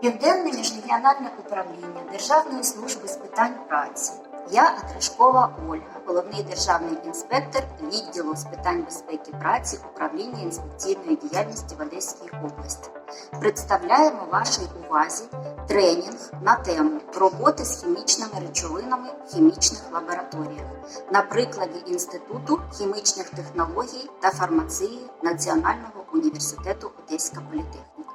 Південне міжрегіональне управління Державної служби з питань праці. Я Атрашкова Ольга, головний державний інспектор відділу з питань безпеки праці управління інспекційної діяльності в Одеській області. Представляємо вашій увазі тренінг на тему роботи з хімічними речовинами в хімічних лабораторіях на прикладі Інституту хімічних технологій та фармації Національного університету Одеська політехніка.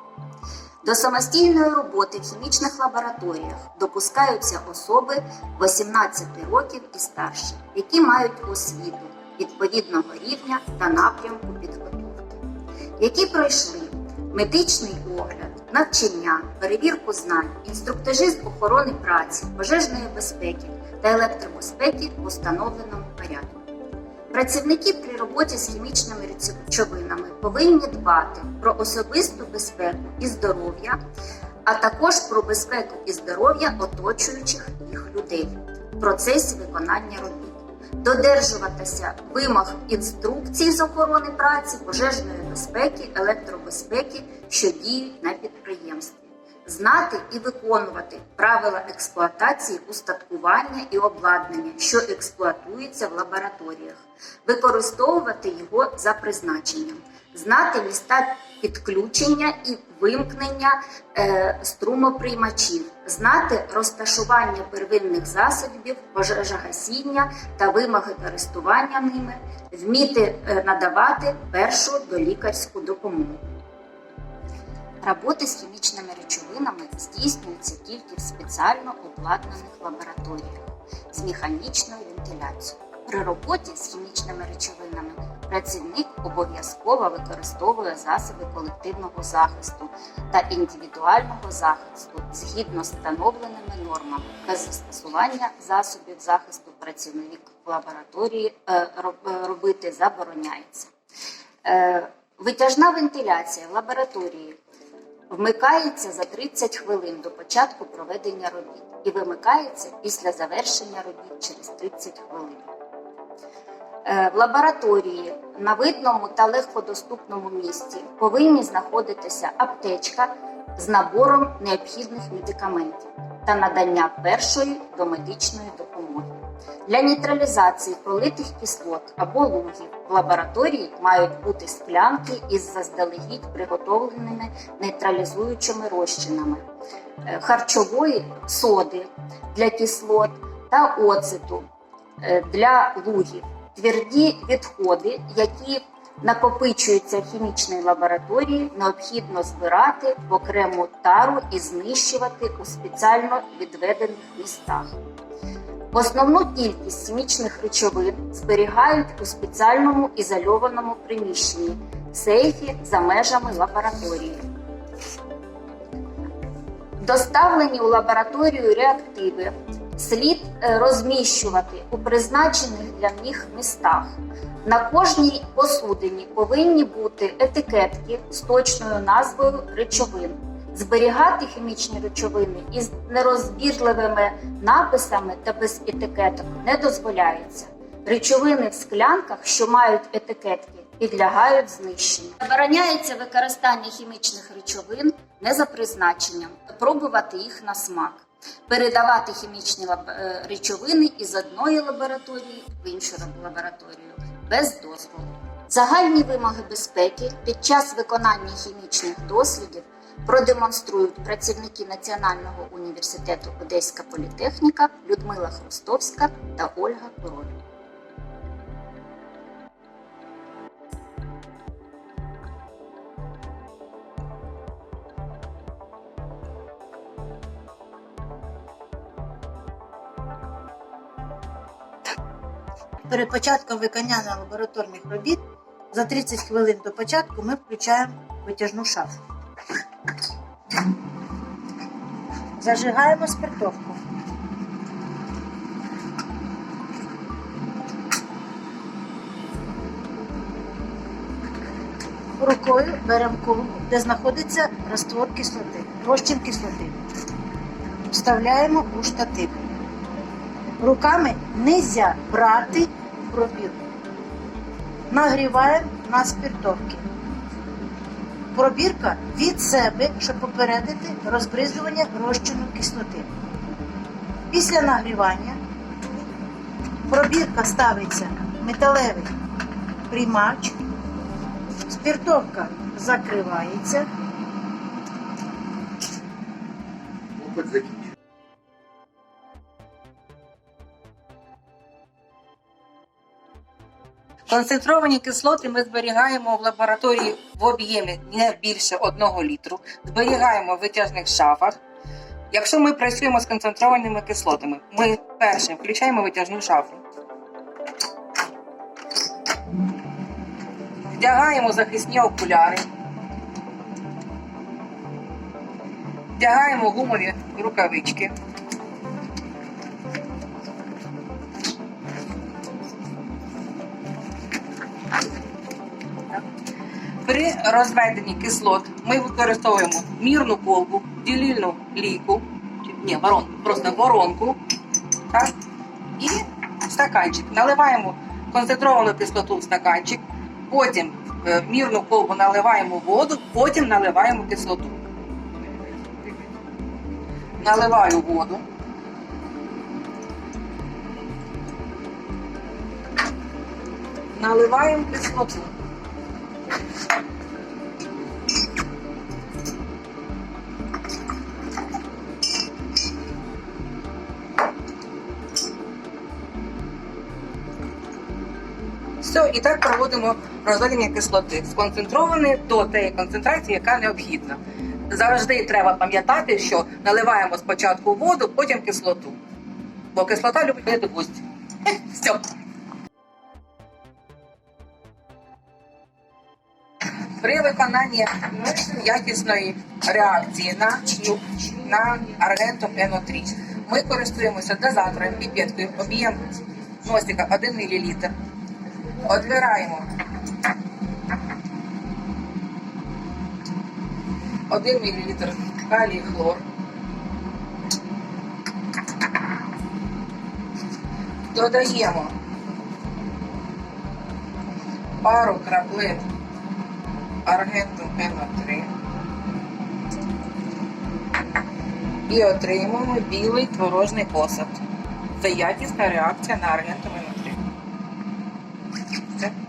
До самостійної роботи в хімічних лабораторіях допускаються особи 18 років і старше, які мають освіту відповідного рівня та напрямку підготовки, які пройшли медичний огляд, навчання, перевірку знань, інструктажі з охорони праці, пожежної безпеки та електробезпеки в установленому порядку. Працівники при роботі з хімічними речовинами повинні дбати про особисту безпеку і здоров'я, а також про безпеку і здоров'я оточуючих їх людей в процесі виконання робіт, додержуватися вимог інструкцій з охорони праці, пожежної безпеки, електробезпеки, що діють на підприємстві знати і виконувати правила експлуатації устаткування і обладнання, що експлуатується в лабораторіях, використовувати його за призначенням, знати міста підключення і вимкнення е, струмоприймачів, знати розташування первинних засобів, пожежогасіння та вимоги користування ними, вміти е, надавати першу долікарську допомогу. Роботи з хімічними речовинами здійснюються тільки в спеціально обладнаних лабораторіях з механічною вентиляцією. При роботі з хімічними речовинами працівник обов'язково використовує засоби колективного захисту та індивідуального захисту згідно з встановленими нормами. Без застосування засобів захисту працівник в лабораторії е, робити забороняється. Е, Витяжна вентиляція в лабораторії вмикається за 30 хвилин до початку проведення робіт і вимикається після завершення робіт через 30 хвилин. Е, В лабораторії на видному та легкодоступному місці повинні знаходитися аптечка з набором необхідних медикаментів та надання першої домедичної допомоги. Для нейтралізації пролитих кислот або лугів в лабораторії мають бути склянки із заздалегідь приготовленими нейтралізуючими розчинами е, харчової соди для кислот та оцету е, для лугів, тверді відходи, які накопичуються в хімічній лабораторії, необхідно збирати в окрему тару і знищувати у спеціально відведених містах. Основну кількість хімічних речовин зберігають у спеціальному ізольованому приміщенні сейфі за межами лабораторії. Доставлені у лабораторію реактиви слід е, розміщувати у призначених для них містах. На кожній посудині повинні бути етикетки з точною назвою речовин. Зберігати хімічні речовини із нерозбірливими написами та без етикеток не дозволяється. Речовини в склянках, що мають етикетки, підлягають знищенню. Забороняється використання хімічних речовин не за призначенням, пробувати їх на смак, передавати хімічні е, речовини із одної лабораторії в іншу лабораторію без дозволу. Загальні вимоги безпеки під час виконання хімічних дослідів продемонструють працівники Національного університету Одеська політехніка Людмила Хрустовська та Ольга Король. Перед початком виконання лабораторних робіт за 30 хвилин до початку ми включаємо витяжну шафу. Зажигаємо спиртовку. Рукою беремо колбу, де знаходиться раствор кислоти, розчин кислоти. Вставляємо у штатив. Руками нельзя брати пробірку. Нагріваємо на спиртовці. Пробірка від себе, щоб попередити розбризування розчину кислоти. Після нагрівання пробірка ставиться металевий приймач, спиртовка закривається. Опит Концентровані кислоти ми зберігаємо в лабораторії в об'ємі не більше 1 літру, зберігаємо в витяжних шафах. Якщо ми працюємо з концентрованими кислотами, ми перше включаємо витяжну шафу. Вдягаємо захисні окуляри. Вдягаємо гумові рукавички. При розведенні кислот ми використовуємо мірну колбу, ділільну лійку, ні, воронку, просто воронку, так? і стаканчик. Наливаємо концентровану кислоту в стаканчик, потім е, в мірну колбу наливаємо воду, потім наливаємо кислоту. Наливаю воду. Наливаємо кислоту. Все, і так проводимо розведення кислоти сконцентрованої до тієї концентрації, яка необхідна. Завжди треба пам'ятати, що наливаємо спочатку воду, потім кислоту. Бо кислота любить пити густь. Все. При виконанні якісної реакції на, на аргентум НО3 ми користуємося дозатором піпеткою об'єм носика 1 мл. Отбираємо 1 мл калій хлор. Додаємо пару краплин аргенту НО3 і отримуємо білий творожний осад. Це якісна реакція на аргентум Okay.